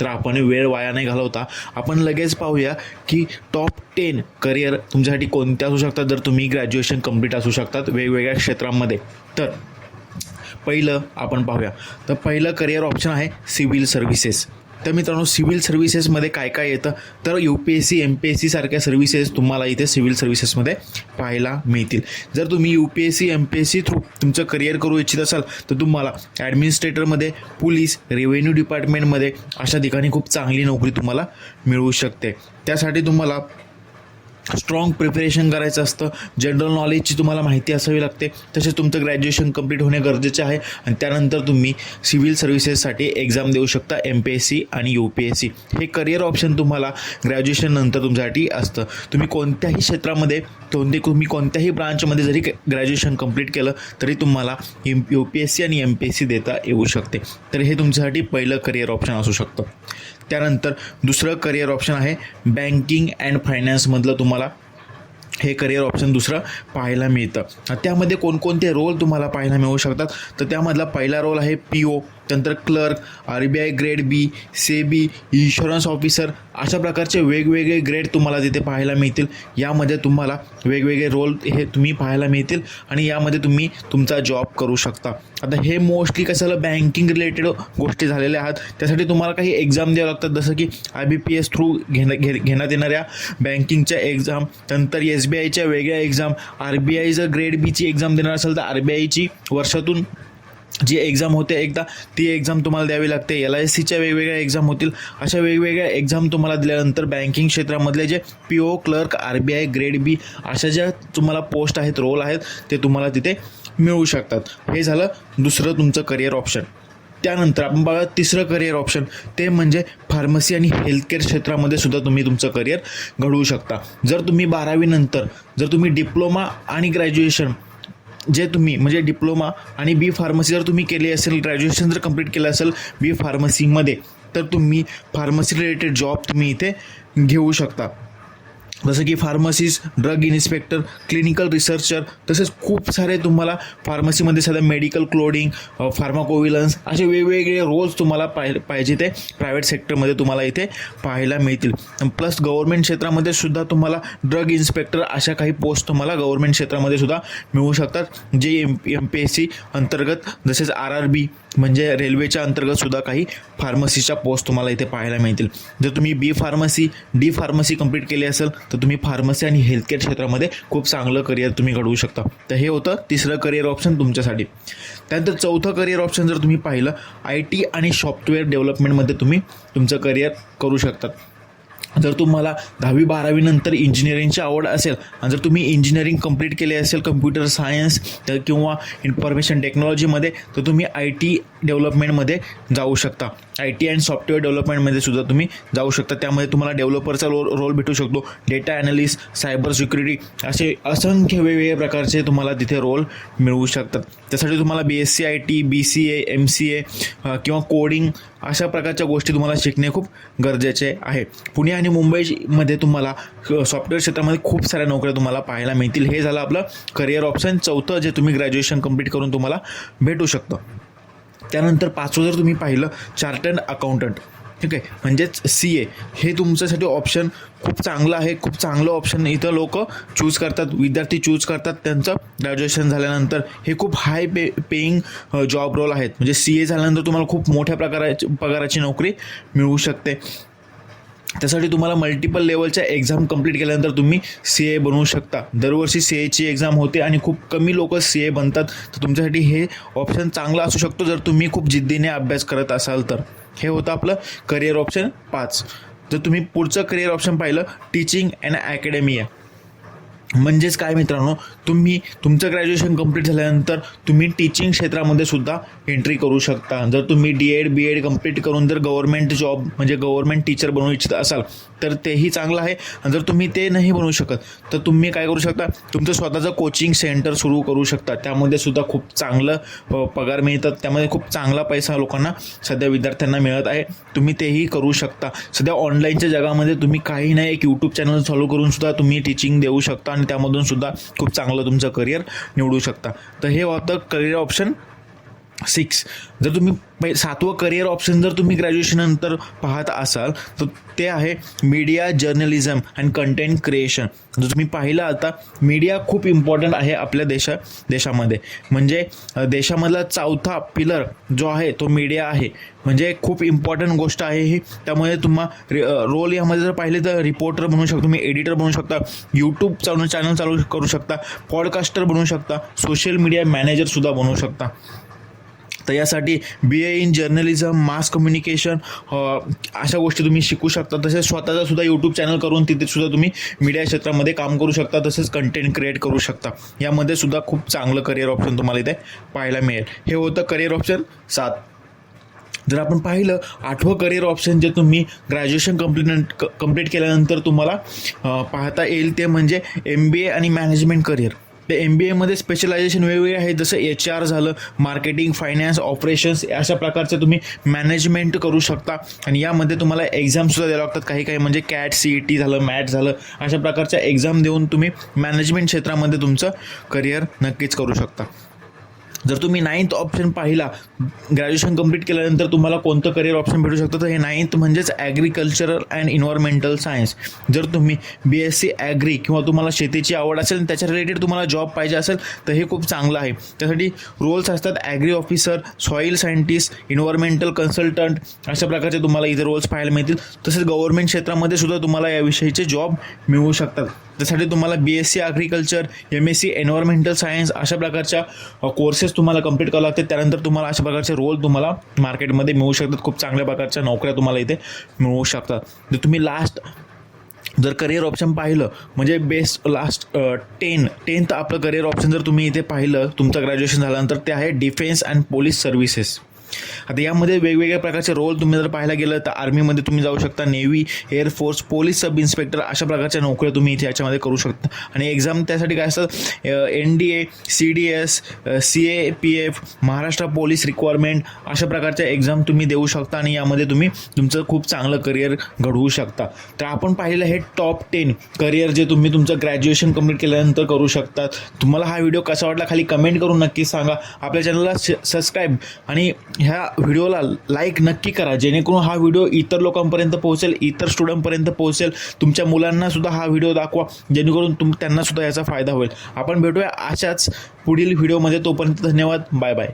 तर आपण वेळ वाया नाही घालवता. आपण लगेच पाहूया की टॉप टेन करिअर तुमच्यासाठी कोणते असू शकतात? जर तुम्ही ग्रॅज्युएशन कंप्लीट असू शकतात वेगवेगळ्या क्षेत्रामध्ये. तर पहिलं आपण पाहूया. तर पहिलं करिअर ऑप्शन आहे सिव्हिल सर्व्हिसेस तर मित्रांनो सिव्हिल सर्व्हिसेसमध्ये काय काय येतं? तर U P S C M P S C सारख्या सर्व्हिसेस तुम्हाला इथे सिव्हिल सर्व्हिसेसमध्ये पाहायला मिळतील. जर तुम्ही U P S C M P S C through तुमचं करिअर करू इच्छित असाल तर तुम्हाला ॲडमिनिस्ट्रेटरमध्ये पोलीस रेव्हेन्यू डिपार्टमेंटमध्ये अशा ठिकाणी खूप चांगली नोकरी तुम्हाला मिळू शकते. त्यासाठी तुम्हाला स्ट्रॉंग प्रिपरेशन करायचं असतं. जनरल नॉलेजची तुम्हाला माहिती असावी लागते. तसेच तुमचं ग्रॅज्युएशन कंप्लीट होणे गरजेचे आहे. आणि त्यानंतर तुम्ही सिव्हिल सर्व्हिसेससाठी एक्झाम देऊ शकता एम पी एस सी आणि यू पी एस सी हे करिअर ऑप्शन तुम्हाला ग्रॅज्युएशन नंतर तुमच्यासाठी असतं. तुम्ही कोणत्याही क्षेत्रामध्ये कोणते तुम्ही कोणत्याही ब्रांचमध्ये जरी ग्रॅज्युएशन कंप्लीट केलं तरी तुम्हाला M U P S C आणि एम पी एस सी देता येऊ शकते. तर हे तुमच्यासाठी पहिलं करिअर ऑप्शन असू शकतं. त्यानंतर दुसरं करिअर ऑप्शन आहे बँकिंग अँड फायनान्समधलं तुम्हाला हे करिअर ऑप्शन दुसरं पाहायला मिळतं. त्यामध्ये कोणकोणते रोल तुम्हाला पाहायला मिळू शकतात? तर त्यामधला पहिला रोल आहे पी ओ त्यानंतर clerk R B I grade B SEBI insurance officer अशा प्रकारचे वेगवेगळे ग्रेड तुम्हाला तिथे पाहायला मिळतील. यामध्ये तुम्हाला वेगवेगळे रोल हे तुम्ही पाहायला मिळतील आणि यामध्ये तुम्ही तुमचा जॉब करू शकता. आता हे मोस्टली कशाला बँकिंग रिलेटेड गोष्टी झालेल्या आहात त्यासाठी तुम्हाला काही एक्झाम द्यावं लागतात. जसं की I B P S through घेण्या घे घेण्यात येणाऱ्या बँकिंगच्या एक्झाम नंतर एस बी आयच्या वेगळ्या एक्झाम आर बी आय जर ग्रेड बीची एक्झाम देणार असेल तर आर बी आयची वर्षातून जी एक्झाम होते एकदा ती एक्झाम तुम्हाला द्यावी लागते. एल आय सीच्या वेगवेगळ्या एक्झाम होतील. अशा वेगवेगळ्या एक्झाम तुम्हाला दिल्यानंतर बँकिंग क्षेत्रामधले जे P O clerk R B I grade B अशा ज्या तुम्हाला पोस्ट आहेत रोल आहेत ते तुम्हाला तिथे मिळू शकतात. हे झालं दुसरं तुमचं करिअर ऑप्शन त्यानंतर आपण बघा तिसरं करिअर ऑप्शन ते म्हणजे फार्मसी आणि हेल्थकेअर क्षेत्रामध्ये सुद्धा तुम्ही तुमचं करिअर घडवू शकता. जर तुम्ही बारावीनंतर जर तुम्ही डिप्लोमा आणि ग्रॅज्युएशन जे तुम्ही म्हणजे डिप्लोमा आणि बी फार्मसी जर तुम्ही केली असेल ग्रॅज्युएशन जर कंप्लीट केलं असेल बी फार्मसीमध्ये तर तुम्ही फार्मसी रिलेटेड जॉब तुम्ही इथे घेऊ शकता. जसं की pharmacist drug inspector clinical researcher तसेच खूप सारे तुम्हाला फार्मसीमध्ये सध्या मेडिकल क्लोडिंग फार्माकोविलन्स असे वेगवेगळे रोल्स तुम्हाला पाहि पाहिजे ते प्रायव्हेट सेक्टरमध्ये तुम्हाला इथे पाहायला मिळतील. प्लस गव्हर्मेंट क्षेत्रामध्ये सुद्धा तुम्हाला ड्रग इन्स्पेक्टर अशा काही पोस्ट तुम्हाला गव्हर्मेंट क्षेत्रामध्ये सुद्धा मिळू शकतात. जे M M P S C अंतर्गत जसेच आर आर बी म्हणजे रेल्वेच्या अंतर्गत सुद्धा काही फार्मसीच्या पोस्ट तुम्हाला इथे पाहायला मिळतील. जर तुम्ही B pharmacy D pharmacy complete केली असेल तर तुम्ही फार्मसी आणि हेल्थकेअर क्षेत्रामध्ये खूप चांगलं करिअर तुम्ही घडवू शकता. तर हे होतं तिसरं करिअर ऑप्शन तुमच्यासाठी. त्यानंतर चौथं करिअर ऑप्शन जर तुम्ही पाहिलं आय टी आणि सॉफ्टवेअर डेव्हलपमेंटमध्ये तुम्ही तुमचं करिअर करू शकतात. जर तुम्हाला दहावी बारावीनंतर इंजिनिअरिंगची आवड असेल आणि जर तुम्ही इंजिनिअरिंग कंप्लीट केले असेल कम्प्युटर सायन्स तर किंवा इन्फॉर्मेशन टेक्नॉलॉजीमध्ये तर तुम्ही आय टी डेव्हलपमेंटमध्ये जाऊ शकता. आय टी अँड सॉफ्टवेअर डेव्हलपमेंटमध्ये सुद्धा तुम्ही जाऊ शकता. त्यामध्ये तुम्हाला डेव्हलपरचा रो रोल भेटू शकतो. डेटा ॲनालिस्ट सायबर सिक्युरिटी असे असंख्य वेगवेगळ्या प्रकारचे तुम्हाला तिथे रोल मिळू शकतात. त्यासाठी तुम्हाला B S C I T B C A M C A किंवा कोडिंग अशा प्रकारच्या गोष्टी तुम्हाला शिकणे खूप गरजेचे आहे. पुणे आणि मुंबईमध्ये तुम्हाला सॉफ्टवेअर क्षेत्रामध्ये खूप साऱ्या नोकऱ्या तुम्हाला पाहायला मिळतील. हे झालं आपलं करिअर ऑप्शन चौथं जे तुम्ही ग्रॅज्युएशन कंप्लीट करून तुम्हाला भेटू शकतं. त्यानंतर पाचवं जर तुम्ही पाहिलं चार्टर्ड अकाउंटंट. ठीक आहे? म्हणजेच सी ए हे तुमच्यासाठी ऑप्शन खूप चांगलं आहे खूप चांगलं ऑप्शन इथं लोक चूज करतात विद्यार्थी चूज करतात. त्यांचं ग्रॅज्युएशन झाल्यानंतर हे खूप high pay paying job role आहेत. म्हणजे सी ए झाल्यानंतर तुम्हाला खूप मोठ्या प्रकाराची पगाराची नोकरी मिळू शकते. त्यासाठी तुम्हाला मल्टिपल लेवलच्या एक्झाम कंप्लीट केल्यानंतर तुम्ही सी ए बनवू शकता. दरवर्षी सी एची एक्झाम होते आणि खूप कमी लोक सी ए बनतात. तर तुमच्यासाठी हे ऑप्शन चांगला असू शकतो जर तुम्ही खूप जिद्दीने अभ्यास करत असाल तर. हे होतं आपलं करिअर ऑप्शन पाच. जर तुम्ही पुढचं करिअर ऑप्शन पाहिलं टीचिंग अँड अकॅडमी आहे म्हणजेच काय मित्रांनो तुम्ही तुमचं ग्रॅज्युएशन कंप्लीट झाल्यानंतर तुम्ही टीचिंग क्षेत्रामध्ये सुद्धा एंट्री करू शकता. जर तुम्ही D Ed B Ed complete करून जर गव्हर्मेंट जॉब म्हणजे गव्हर्मेंट टीचर बनवू इच्छित असाल तर तेही चांगलं आहे. आणि जर तुम्ही ते नाही बनवू शकत तर तुम्ही काय करू शकता? तुमचं स्वतःचं कोचिंग सेंटर सुरू करू शकता. त्यामध्ये सुद्धा खूप चांगलं पगार मिळतात. त्यामध्ये खूप चांगला पैसा लोकांना सध्या विद्यार्थ्यांना मिळत आहे. तुम्ही तेही करू शकता. सध्या ऑनलाईनच्या जगामध्ये तुम्ही काही नाही एक यूट्यूब चॅनल चालू करून सुद्धा तुम्ही टीचिंग देऊ शकता. आणि त्यामधून सुद्धा खूप चांगलं तुमचं करिअर निवडू शकता. तर हे होतं करिअर ऑप्शन सिक्स जर तुम्ही सातवं करिअर ऑप्शन जर तुम्ही ग्रॅज्युएशननंतर पाहत असाल तर ते आहे media journalism and content creation जर तुम्ही पाहिलं आता मीडिया खूप इम्पॉर्टंट आहे आपल्या देशा देशामध्ये. म्हणजे देशामधला चौथा पिलर जो आहे तो मीडिया आहे. म्हणजे खूप इम्पॉर्टंट गोष्ट आहे ही. त्यामुळे तुम्हा रोल यामध्ये जर पाहिले तर रिपोर्टर बनू शकता तुम्ही एडिटर बनू शकता यूट्यूब चालू चॅनल चालू करू शकता पॉडकास्टर बनू शकता सोशल मीडिया मॅनेजरसुद्धा बनू शकता. तर यासाठी B A in journalism mass communication अशा गोष्टी तुम्ही शिकू शकता. तसेच स्वतःचा सुद्धा यूट्यूब चॅनल करून तिथे सुद्धा तुम्ही मीडिया क्षेत्रामध्ये काम करू शकता. तसेच कंटेंट क्रिएट करू शकता. यामध्ये सुद्धा खूप चांगलं करिअर ऑप्शन तुम्हाला इथे पाहायला मिळेल. हे होतं करिअर ऑप्शन सात. जर आपण पाहिलं आठवं करिअर ऑप्शन जे तुम्ही ग्रॅज्युएशन कंप्लीट कंप्लीट केल्यानंतर तुम्हाला पाहता येईल ते म्हणजे एम बी ए आणि मॅनेजमेंट करिअर तर एम बी एमध्ये स्पेशलायझेशन वेगवेगळे आहेत जसं एच आर झालं मार्केटिंग फायनान्स ऑपरेशन्स अशा प्रकारचे तुम्ही मॅनेजमेंट करू शकता. आणि यामध्ये तुम्हाला एक्झामसुद्धा द्यावं लागतात. काही काही म्हणजे कॅट सी ई टी झालं मॅट झालं अशा प्रकारच्या एक्झाम देऊन तुम्ही मॅनेजमेंट क्षेत्रामध्ये तुमचं करिअर नक्कीच करू शकता. जर तुम्ही नाईन्थ ऑप्शन पाहिला ग्रॅज्युएशन कंप्लीट केल्यानंतर तुम्हाला कोणतं करिअर ऑप्शन भेटू शकतं? तर हे नाईन्थ म्हणजेच ॲग्रिकल्चरल अँड इन्व्हायरमेंटल सायन्स जर तुम्ही बी एस सी ॲग्री किंवा तुम्हाला शेतीची आवड असेल आणि त्याच्या रिलेटेड तुम्हाला जॉब पाहिजे असेल तर हे खूप चांगलं आहे. त्यासाठी रोल्स असतात agri officer soil scientist environmental consultant अशा प्रकारचे तुम्हाला इथे रोल्स पाहायला मिळतील. तसेच गव्हर्नमेंट क्षेत्रामध्ये सुद्धा तुम्हाला याविषयीचे जॉब मिळू शकतात. त्यासाठी तुम्हाला B S C agriculture M S C environmental science अशा प्रकारच्या कोर्सेस तुम्हाला कंप्लीट करावं लागतात त्यानंतर तुम्हाला अशा प्रकारचे रोल तुम्हाला मार्केटमध्ये मिळू शकतात. खूप चांगल्या प्रकारच्या नोकऱ्या तुम्हाला इथे मिळू शकतात. जर तुम्ही लास्ट जर करिअर ऑप्शन पाहिलं म्हणजे बेस्ट लास्ट टेन टेन्थ आपलं करिअर ऑप्शन जर तुम्ही इथे पाहिलं तुमचं ग्रॅज्युएशन झाल्यानंतर ते आहे डिफेन्स अँड पोलीस सर्व्हिसेस आता यामध्ये वेगवेगळ्या प्रकारचे रोल तुम्ही जर पाहायला गेलं तर आर्मीमध्ये तुम्ही जाऊ शकता navy air force police sub inspector अशा प्रकारच्या नोकऱ्या तुम्ही इथे याच्यामध्ये करू शकता. आणि एक्झाम त्यासाठी काय असतात N D A C D S C A P F Maharashtra police requirement अशा प्रकारच्या एक्झाम तुम्ही देऊ शकता आणि यामध्ये तुम्ही तुमचं खूप चांगलं करिअर घडवू शकता. तर आपण पाहिलं हे टॉप टेन करिअर जे तुम्ही तुमचं ग्रॅज्युएशन कंप्लीट केल्यानंतर करू शकतात तुम्हाला हा व्हिडिओ कसा वाटला खाली कमेंट करून नक्की सांगा. आपल्या चॅनलला सबस्क्राईब आणि ह्या व्हिडिओला लाईक नक्की करा. जेणेकरून हा व्हिडिओ इतर लोकांपर्यंत पोहोचेल इतर स्टुडंटपर्यंत पोहोचेल. तुमच्या मुलांना सुद्धा हा व्हिडिओ दाखवा. जेणेकरून तुम त्यांना सुद्धा याचा फायदा होईल. आपण भेटूया अशाच पुढील व्हिडिओमध्ये. तोपर्यंत धन्यवाद. Bye bye